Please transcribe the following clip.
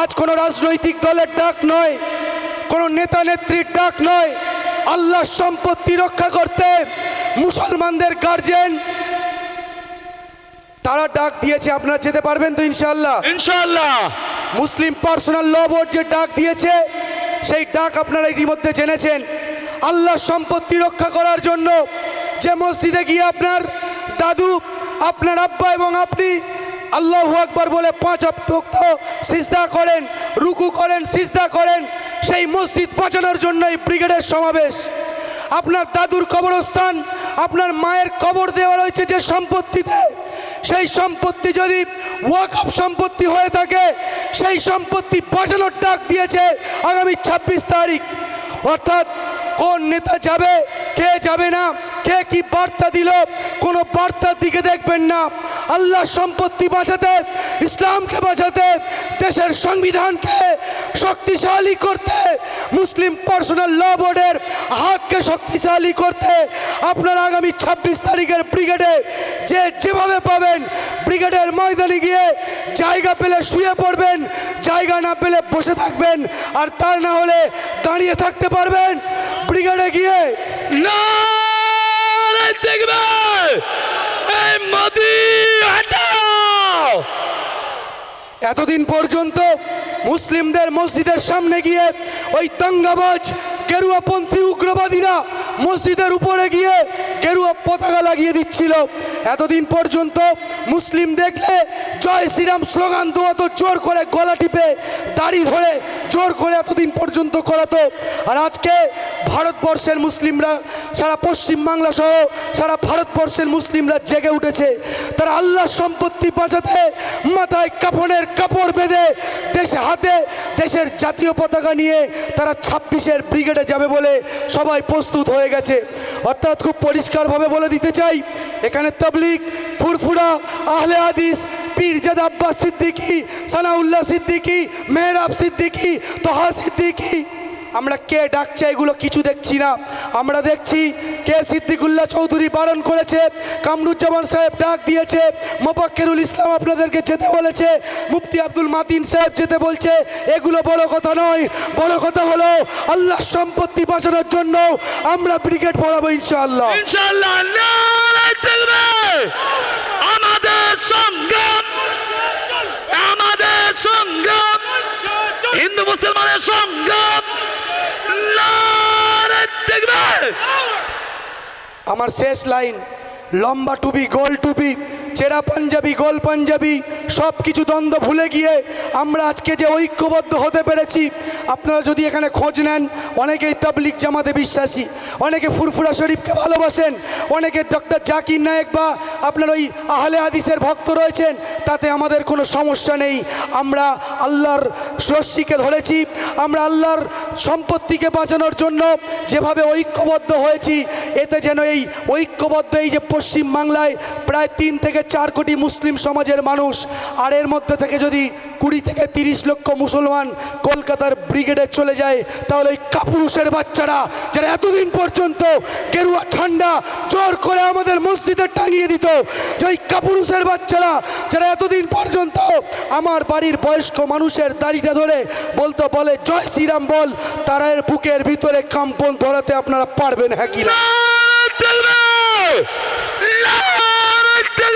আজ কোনো রাজনৈতিক দলের ডাক নয় কোনো নেতা নেত্রীর ডাক নয়। আল্লাহর সম্পত্তি রক্ষা করতে মুসলমানদের গার্জেন তারা ডাক দিয়েছে আপনারা যেতে পারবেন তো ইনশাআল্লাহ? ইনশাআল্লাহ। মুসলিম পার্সোনাল ল বোর্ড যে ডাক দিয়েছে সেই ডাক আপনারা ইতিমধ্যে জেনেছেন। আল্লাহ সম্পত্তি রক্ষা করার জন্য যে মসজিদে গিয়ে আপনার দাদু আপনার আব্বা এবং আপনি আল্লাহ আকবার বলে পাঁচ অক্ত সিজদা করেন, রুকু করেন, সিজদা করেন। সেই মসজিদ বাঁচানোর জন্য এই ব্রিগেডের সমাবেশ। আপনার দাদুর কবরস্থান, আপনার মায়ের কবর দেওয়া রয়েছে যে সম্পত্তিতে। সেই সম্পত্তি যদি ওয়াকফ সম্পত্তি হয়ে থাকে, সেই সম্পত্তি বাঁচানোর ডাক দিয়েছে আগামী ছাব্বিশ তারিখ। অর্থাৎ কোন নেতা যাবে, কে যাবে না কে কি বার্তা দিল? কোনো বার্তার দিকে দেখবেন না। আল্লাহ সম্পত্তি বাঁচাতে, ইসলামকে বাঁচাতে, দেশের সংবিধানকে শক্তিশালী করতে, মুসলিম পার্সোনাল ল বোর্ডের হাতকে শক্তিশালী করতে আপনারা আগামী ছাব্বিশ তারিখের ব্রিগেডে যে যেভাবে পাবেন, ব্রিগেডের ময়দানে গিয়ে জায়গা পেলে শুয়ে পড়বেন, জায়গা না পেলে বসে থাকবেন, আর তার না হলে দাঁড়িয়ে থাকতে পারবেন। ব্রিগেডে গিয়ে নারে এতদিন পর্যন্ত মুসলিমদের মসজিদের সামনে গিয়ে ওই দাঙ্গাবাজ কেরুয়াপন্থী উগ্রবাদীরা মসজিদের উপরে গিয়ে কেরুয়া পতাকা লাগিয়ে দিচ্ছিল। এতদিন পর্যন্ত মুসলিম দেখলে জয় শ্রীরাম স্লোগান দেওয়াতো জোর করে গলা টিপে, দাড়ি ধরে জোর করে এতদিন পর্যন্ত করাতো। আর আজকে ভারতবর্ষের মুসলিমরা, সারা পশ্চিমবাংলা সহ সারা ভারতবর্ষের মুসলিমরা জেগে উঠেছে। তারা আল্লাহ সম্পত্তি বাঁচাতে মাথায় কাপড়ের কাপড় বেঁধে দেশে হাতে দেশের জাতীয় পতাকা নিয়ে তারা ছাব্বিশের ব্রিগেডে যাবে বলে সবাই প্রস্তুত হয়ে গেছে। অর্থাৎ খুব পরিষ্কারভাবে বলে দিতে চাই, এখানে তবলিক ফুরফুরা, আহলে হাদিস, পীরজাদ আব্বাস সিদ্দিকী সানাউল্লাহ সিদ্দিকী, মেহরাব সিদ্দিকী, তোহা সিদ্দিকী। আমরা কে ডাকছে এগুলো কিছু দেখছি না। আমরা দেখছি কে সিদ্দিকুল্লাহ চৌধুরী বারণ করেছে, কামরুজ্জামান সাহেব ডাক দিয়েছে মোপাক্কেরুল ইসলাম আপনাদেরকে যেতে বলেছে, মুফতি আব্দুল মাতিন সাহেব যেতে বলছে, এগুলো বড় কথা নয়। বড় কথা হলো, আল্লাহ সম্পত্তি বাঁচানোর জন্য আমরা ব্রিগেড পড়াবো ইনশাআল্লাহ। ইনশাআল্লাহ আমাদের সংগ্রাম আমাদের সংগ্রাম, হিন্দু মুসলমানের সংগ্রাম দেখবে। আমার শেষ লাইন, লম্বা টুপি, গোল টুপি চেরা পাঞ্জাবি, গোল পাঞ্জাবি সব কিছু দ্বন্দ্ব ভুলে গিয়ে আমরা আজকে যে ঐক্যবদ্ধ হতে পেরেছি, আপনারা যদি এখানে খোঁজ নেন, অনেকেই তাবলিক জামাতে বিশ্বাসী, অনেকে ফুরফুরা শরীফকে ভালোবাসেন, অনেকে ডক্টর জাকির নায়েক বা আপনার ওই আহলে হাদিসের ভক্ত রয়েছেন, তাতে আমাদের কোনো সমস্যা নেই। আমরা আল্লাহর রশ্মিকে ধরেছি, আমরা আল্লাহর সম্পত্তিকে বাঁচানোর জন্য যেভাবে ঐক্যবদ্ধ হয়েছি, এতে যেন এই ঐক্যবদ্ধ এই যে পশ্চিম বাংলায় প্রায় তিন থেকে চার কোটি মুসলিম সমাজের মানুষ, আর এর মধ্যে থেকে যদি কুড়ি থেকে তিরিশ লক্ষ মুসলমান কলকাতার ব্রিগেডে চলে যায়, তাহলে ওই কাপুরুষের বাচ্চারা যারা এতদিন পর্যন্ত গেরুয়া ঠান্ডা, জোর করে আমাদের মসজিদে টাঙিয়ে দিত, যে ওই কাপুরুষের বাচ্চারা যারা এতদিন পর্যন্ত আমার বাড়ির বয়স্ক মানুষের দাড়িটা ধরে বলতো, বলে, জয় শ্রীরাম বল, তারা এর বুকের ভিতরে কাম্পন ধরাতে আপনারা পারবেন হ্যাঁ কি না